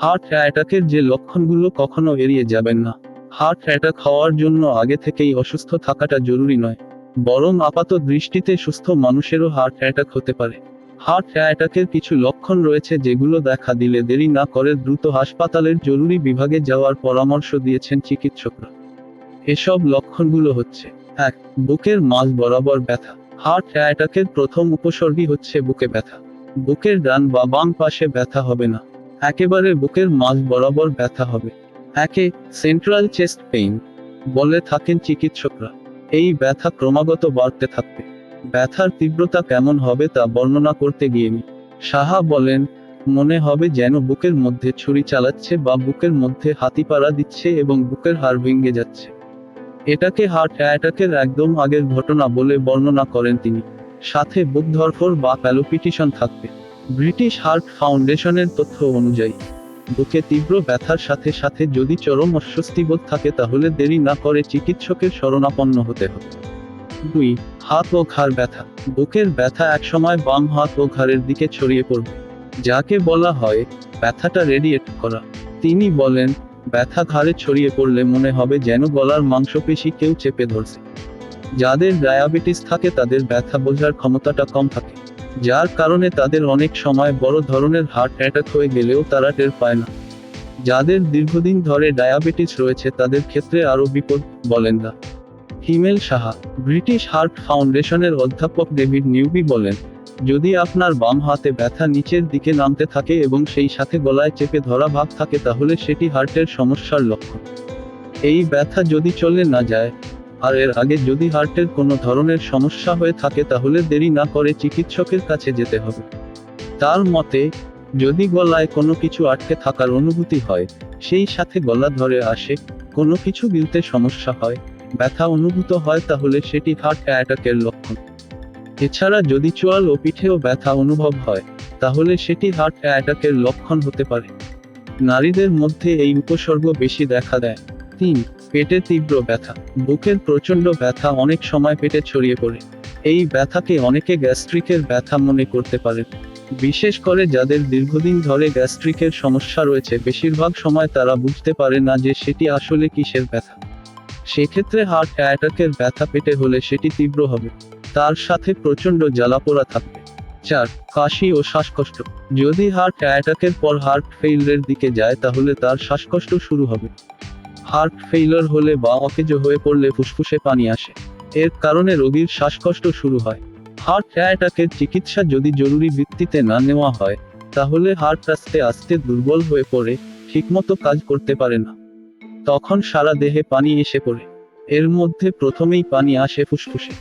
Heart অ্যাটাকের যে লক্ষণগুলো কখনো এড়িয়ে যাবেন না। হার্ট অ্যাটাক হওয়ার জন্য আগে থেকেই অসুস্থ থাকাটা জরুরি নয়। বরং আপাত দৃষ্টিতে সুস্থ মানুষেরও হার্ট অ্যাটাক হতে পারে। হার্ট অ্যাটাকের কিছু লক্ষণ রয়েছে যেগুলো দেখা দিলে দেরি না করে দ্রুত হাসপাতালের জরুরি বিভাগে যাওয়ার পরামর্শ দিয়েছেন চিকিৎসকরা। এসব লক্ষণগুলো হচ্ছে, এক, বুকের মাঝ বরাবর ব্যথা। হার্ট অ্যাটাকের প্রথম উপসর্গই হচ্ছে বুকে ব্যথা। বুকের ডান বা বাম পাশে ব্যথা হবে না। একেবারে বুকের মাঝ বরাবর ব্যথা হবে। একে সেন্ট্রাল চেস্ট পেইন বলে থাকেন চিকিৎসকরা। এই ব্যথা ক্রমাগত বাড়তে থাকবে। ব্যথার তীব্রতা কেমন হবে তা বর্ণনা করতে গিয়ে সাহা বলেন, মনে হবে যেন বুকের মধ্যে ছুরি চালাচ্ছে বা বুকের মধ্যে হাতিপাড়া দিচ্ছে এবং বুকের হাড় ভেঙে যাচ্ছে। এটাকে হার্ট অ্যাটাকের একদম আগের ঘটনা বলে বর্ণনা করেন তিনি। সাথে বুক ধরফর বা প্যালোপিটিশন থাকবে। ব্রিটিশ হার্ট ফাউন্ডেশনের তথ্য অনুযায়ী, বুকে তীব্র ব্যথার সাথে সাথে যদি চরম অস্বস্তিবোধ থাকে তাহলে দেরি না করে চিকিৎসকের শরণাপন্ন হতে হবে। দুই, হাত ও ঘাড় ব্যথা। বুকের ব্যথা একসময় বাম হাত ও ঘাড়ের দিকে ছড়িয়ে পড়বে, যাকে বলা হয় ব্যথাটা রেডিয়েট করা। তিনি বলেন, ব্যথা ঘাড়ে ছড়িয়ে পড়লে মনে হবে যেন গলার মাংসপেশি কেউ চেপে ধরছে। যাদের ডায়াবেটিস থাকে তাদের ব্যথা বোঝার ক্ষমতাটা কম থাকে। যার কারণে তাদের অনেক সময় বড় ধরনের হার্ট অ্যাটাক হয়ে গেলেও তারা টের পায় না। যাদের দীর্ঘদিন ধরে ডায়াবেটিস রয়েছে, তাদের ক্ষেত্রে আরও বিপদ বলেন দা হিমেল সাহা, ব্রিটিশ হার্ট ফাউন্ডেশনের অধ্যাপক ডেভিড নিউবি বলেন, যদি আপনার বাম হাতে ব্যথা নিচের দিকে নামতে থাকে এবং সেই সাথে গলায় চেপে ধরা ভাব থাকে, তাহলে সেটি হার্টের সমস্যার লক্ষণ। এই ব্যথা যদি চলে না যায় আর এর আগে যদি হার্টের কোনো ধরনের সমস্যা হয়ে থাকে তাহলে দেরি না করে চিকিৎসকের কাছে যেতে হবে। তার মতে, যদি গলায় কোনো কিছু আটকে থাকার অনুভূতি হয়, সেই সাথে গলা ধরে আসে, কোনো কিছু গিলতে সমস্যা হয়, ব্যথা অনুভূত হয় তাহলে সেটি হার্ট অ্যাটাকের লক্ষণ। এছাড়া যদি চোয়াল ও পিঠেও ব্যথা অনুভব হয়, তাহলে সেটি হার্ট অ্যাটাকের লক্ষণ হতে পারে। নারীদের মধ্যে এই উপসর্গ বেশি দেখা দেয়। তিন, পেটে তীব্র ব্যথা। বুকের প্রচণ্ড ব্যথা অনেক সময় পেটে ছড়িয়ে পড়ে। এই ব্যথাকে অনেকে গ্যাস্ট্রিকের ব্যথা মনে করতে পারেন। বিশেষ করে যাদের দীর্ঘদিন ধরে গ্যাস্ট্রিকের সমস্যা রয়েছে, বেশিরভাগ সময় তারা বুঝতে পারে না যে সেটি আসলে কিসের ব্যথা। সেক্ষেত্রে হার্ট অ্যাটাকের ব্যথা পেটে হলে সেটি তীব্র হবে। তার সাথে প্রচণ্ড জ্বালাপোড়া থাকবে। চার, কাশি ও শ্বাসকষ্ট। যদি হার্ট অ্যাটাকের পর হার্ট ফেইলের দিকে যায়, তাহলে তার শ্বাসকষ্ট শুরু হবে। হার্ট ফেইলার হলে বা অকেজো হয়ে পড়লে ফুসফুসে পানি আসে। এর কারণে রোগীর শ্বাসকষ্ট শুরু হয়। হার্ট অ্যাটাকের চিকিৎসা যদি জরুরি ভিত্তিতে না নেওয়া হয়, তাহলে হার্ট আস্তে আস্তে দুর্বল হয়ে পড়ে, ঠিকমতো কাজ করতে পারে না। তখন সারা দেহে পানি এসে পড়ে। এর মধ্যে প্রথমেই পানি আসে ফুসফুসে।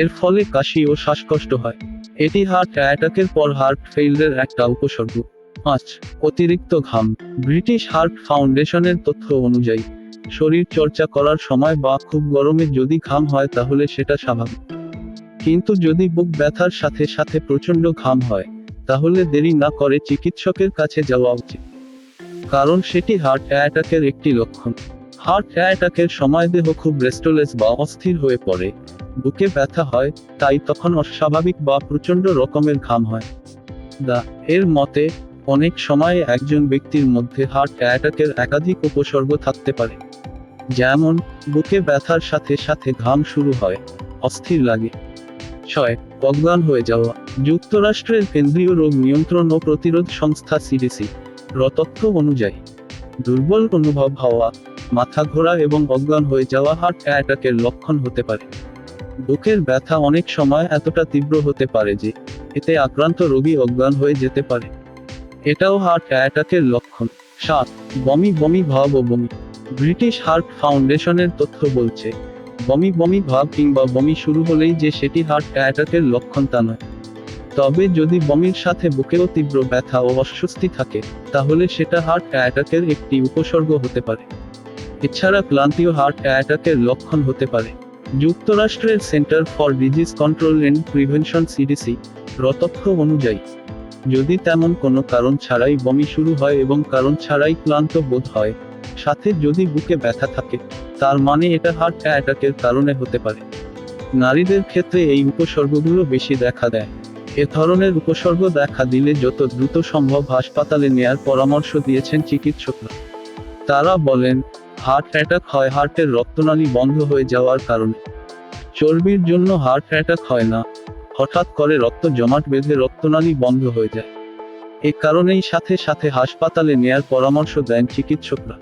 এর ফলে কাশি ও শ্বাসকষ্ট হয়। এটি হার্ট অ্যাটাকের পর হার্ট ফেইলের একটা উপসর্গ। পাঁচ, অতিরিক্ত ঘাম। ব্রিটিশ হার্ট ফাউন্ডেশনের তথ্য অনুযায়ী শরীর চর্চা করার সময় বা খুব গরমে যদি ঘাম হয় তাহলে সেটা স্বাভাবিক। কিন্তু যদি বুক ব্যথার সাথে সাথে প্রচণ্ড ঘাম হয়, তাহলে দেরি না করে চিকিৎসকের কাছে যাওয়া উচিত। কারণ সেটি হার্ট অ্যাটাকের একটি লক্ষণ। হার্ট অ্যাটাকের সময় দেহ খুব রেস্টলেস বা অস্থির হয়ে পড়ে, বুকে ব্যথা হয়, তাই তখন অস্বাভাবিক বা প্রচণ্ড রকমের ঘাম হয়। দা, এর মতে, অনেক সময় একজন ব্যক্তির মধ্যে হার্ট অ্যাটাকের একাধিক উপসর্গ থাকতে পারে। যেমন, বুকে ব্যথার সাথে সাথে ঘাম শুরু হয়, অস্থির লাগে। ছয়, অজ্ঞান হয়ে যাওয়া। যুক্তরাষ্ট্রের কেন্দ্রীয় রোগ নিয়ন্ত্রণ ও প্রতিরোধ সংস্থা সিডিসি র তথ্য অনুযায়ী। দুর্বল অনুভব হওয়া, মাথা ঘোরা এবং অজ্ঞান হয়ে যাওয়া হার্ট অ্যাটাকের লক্ষণ হতে পারে। বুকের ব্যথা অনেক সময় এতটা তীব্র হতে পারে যে, এতে আক্রান্ত রোগী অজ্ঞান হয়ে যেতে পারে। এটাও হার্ট অ্যাটাকের লক্ষণ। সাত, বমি বমি, ভাব ও বমি। ব্রিটিশ হার্ট ফাউন্ডেশনের তথ্য বলছে, বমি বমি ভাব কিংবা বমি শুরু হলেই যে সেটি হার্ট অ্যাটাকের লক্ষণ তা নয়। তবে যদি বমির সাথে বুকেও তীব্র ব্যথা ও অস্বস্তি থাকে, তাহলে সেটা হার্ট অ্যাটাকের একটি উপসর্গ হতে পারে। এছাড়া ক্লান্তিও হার্ট অ্যাটাকের লক্ষণ হতে পারে। যুক্তরাষ্ট্রের centre for disease control and prevention CDC র তথ্য অনুযায়ী, যদি তেমন কোনো কারণ ছাড়াই বমি শুরু হয় এবং কারণ ছাড়াই ক্লান্ত বোধ হয় সাথে যদি বুকে ব্যথা থাকে, তার মানে এটা হার্ট অ্যাটাকের কারণে হতে পারে। নারীদের ক্ষেত্রে এই উপসর্গগুলো বেশি দেখা দেয়। এ ধরনের উপসর্গ দেখা দিলে যত দ্রুত সম্ভব হাসপাতালে নেয়ার পরামর্শ দিয়েছেন চিকিৎসকরা। তারা বলেন হার্ট অ্যাটাক হয় হার্টের রক্তনালী বন্ধ হয়ে যাওয়ার কারণে। চর্বির জন্য হার্ট অ্যাটাক হয় না। হঠাৎ করে রক্ত জমাট বেঁধে রক্তনালী বন্ধ হয়ে যায়। এ কারণেই সাথে সাথে হাসপাতালে নেয়ার পরামর্শ দেন চিকিৎসকরা।